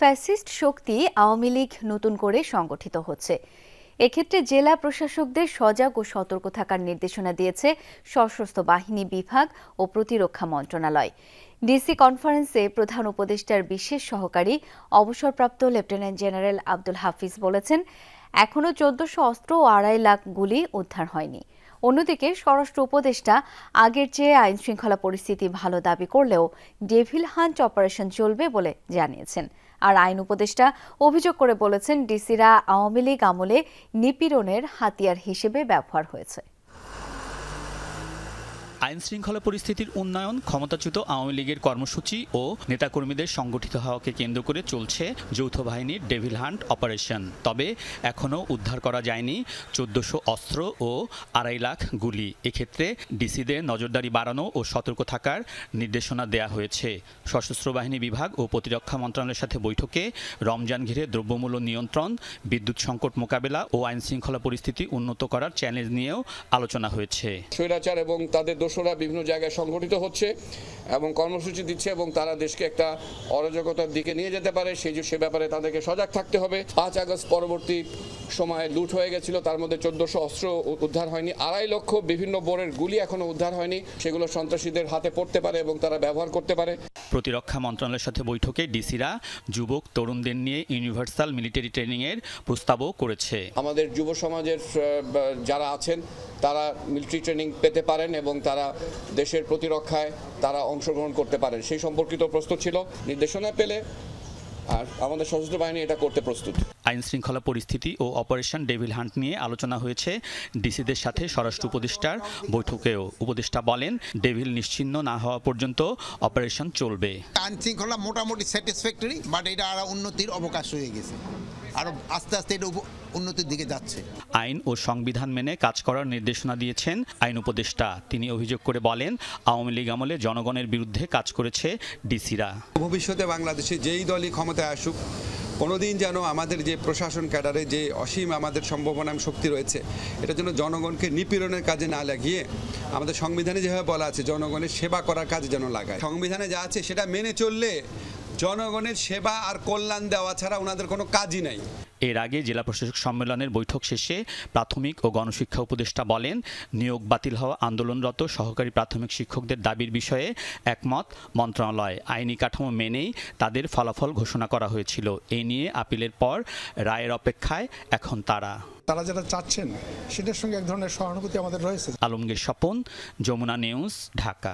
Fascist শক্তি আওয়ামী লীগ নতুন করে সংগঠিত হচ্ছে। এক্ষেত্রে জেলা প্রশাসকদের সজাগ ও সতর্ক থাকার নির্দেশনা দিয়েছে সশস্ত্র বাহিনী বিভাগ ও প্রতিরক্ষা মন্ত্রণালয়। ডিসি কনফারেন্সে প্রধান উপদেষ্টার বিশেষ সহকারী অবসরপ্রাপ্ত লেফটেন্যান্ট জেনারেল আব্দুল হাফিজ বলেছেন এখনও চোদ্দশো অস্ত্র ও আড়াই লাখ গুলি উদ্ধার হয়নি। অন্যদিকে স্বরাষ্ট্র উপদেষ্টা আগের চেয়ে আইন শৃঙ্খলা পরিস্থিতি ভালো দাবি করলেও ডেভিল হান্ট অপারেশন চলবে বলে জানিয়েছেন। আর আইন উপদেষ্টা অভিযোগ করে বলেছেন, ডিসিরা আওয়ামী লীগ আমলে নিপীড়নের হাতিয়ার হিসেবে ব্যবহার হয়েছে। আইন শৃঙ্খলা পরিস্থিতির উন্নয়ন, ক্ষমতাচ্যুত আওয়ামী লীগের কর্মসূচি ও নেতাকর্মীদের সংগঠিত হওয়াকে কেন্দ্র করে চলছে যৌথ বাহিনীর ডেভিল হান্ট অপারেশন। তবে এখনও উদ্ধার করা যায়নি চোদ্দশো অস্ত্র ও আড়াই লাখ গুলি। এক্ষেত্রে ডিসিদের নজরদারি বাড়ানো ও সতর্ক থাকার নির্দেশনা দেয়া হয়েছে। সশস্ত্র বাহিনী বিভাগ ও প্রতিরক্ষা মন্ত্রণালয়ের সাথে বৈঠকে রমজান ঘিরে দ্রব্যমূল্য নিয়ন্ত্রণ, বিদ্যুৎ সংকট মোকাবেলা ও আইন শৃঙ্খলা পরিস্থিতি উন্নত করার চ্যালেঞ্জ নিয়েও আলোচনা হয়েছে। স্বৈরাচার এবং তাদের দোষরা বিভিন্ন জায়গায় সংগঠিত হচ্ছে এবং কর্মসূচি দিচ্ছে এবং তারা দেশকে একটা অরাজকতার দিকে নিয়ে যেতে পারে। সেই যে সে ব্যাপারে তাদেরকে সজাগ থাকতে হবে। পাঁচ আগস্ট পরবর্তী সময়ে লুট হয়ে গেছিল। তার মধ্যে চোদ্দশো অস্ত্র উদ্ধার হয়নি। আড়াই লক্ষ বিভিন্ন বোরের গুলি এখনও উদ্ধার হয়নি। সেগুলো সন্ত্রাসীদের হাতে পড়তে পারে এবং তারা ব্যবহার করতে পারে। প্রতিরক্ষা মন্ত্রণালয়ের সাথে বৈঠকে ডিসিরা যুবক তরুণদের নিয়ে ইউনিভার্সাল মিলিটারি ট্রেনিংয়ের প্রস্তাবও করেছে। আমাদের যুব সমাজের যারা আছেন তারা মিলিটারি ট্রেনিং পেতে পারেন এবং তারা দেশের প্রতিরক্ষায় তারা অংশগ্রহণ করতে পারেন। সেই সম্পর্কিত প্রস্তুত ছিল নির্দেশনা পেলে আর আমাদের সশস্ত্র বাহিনী এটা করতে প্রস্তুত। আইন শৃঙ্খলা পরিস্থিতি ও অপারেশন ডেভিল হান্ট নিয়ে আলোচনা হয়েছে। ডিসিদের সাথে স্বরাষ্ট্র উপদেষ্টার বৈঠকেও উপদেষ্টা বলেন ডেভিল নিশ্চিন্ন না হওয়া পর্যন্ত অপারেশন চলবে। আইন শৃঙ্খলা মোটামুটি স্যাটিসফ্যাক্টরি বাট এটা আরও উন্নতির অবকাশ হয়ে গেছে। আরও আস্তে আস্তে এটা উপ- উন্নতির দিকে যাচ্ছে। আইন ও সংবিধান মেনে কাজ করার নির্দেশনা দিয়েছেন আইন উপদেষ্টা। তিনি অভিযোগ করে বলেন আওয়ামী লীগ আমলে জনগণের বিরুদ্ধে কাজ করেছে ডিসিরা। ভবিষ্যতে বাংলাদেশে যেই দলই ক্ষমতায় আসুক কোনোদিন যেন আমাদের যে প্রশাসন ক্যাডারে যে অসীম আমাদের সম্ভাবনা এবং শক্তি রয়েছে এটা যেন জনগণকে নিপীড়নের কাজে না লাগিয়ে আমাদের সংবিধানে যেভাবে বলা আছে জনগণের সেবা করার কাজে যেন লাগায়। সংবিধানে যা আছে সেটা মেনে চললে জনগণের সেবা আর কল্যাণ দেওয়া ছাড়া ওনাদের কোনো কাজই নাই। এর আগে জেলা প্রশাসক সম্মেলনের বৈঠক শেষে প্রাথমিক ও গণশিক্ষা উপদেষ্টা বলেন নিয়োগ বাতিল হওয়া আন্দোলনরত সহকারী প্রাথমিক শিক্ষকদের দাবির বিষয়ে একমত। মন্ত্রণালয় আইনি কাঠামো মেনেই তাদের ফলাফল ঘোষণা করা হয়েছিল। এ নিয়ে আপিলের পর রায়ের অপেক্ষায় এখন তারা। তারা যেটা চাচ্ছেন সেটার সঙ্গে এক ধরনের সহানুভূতি আমাদের রয়েছে। আলমগীর স্বপন যমুনা নিউজ ঢাকা।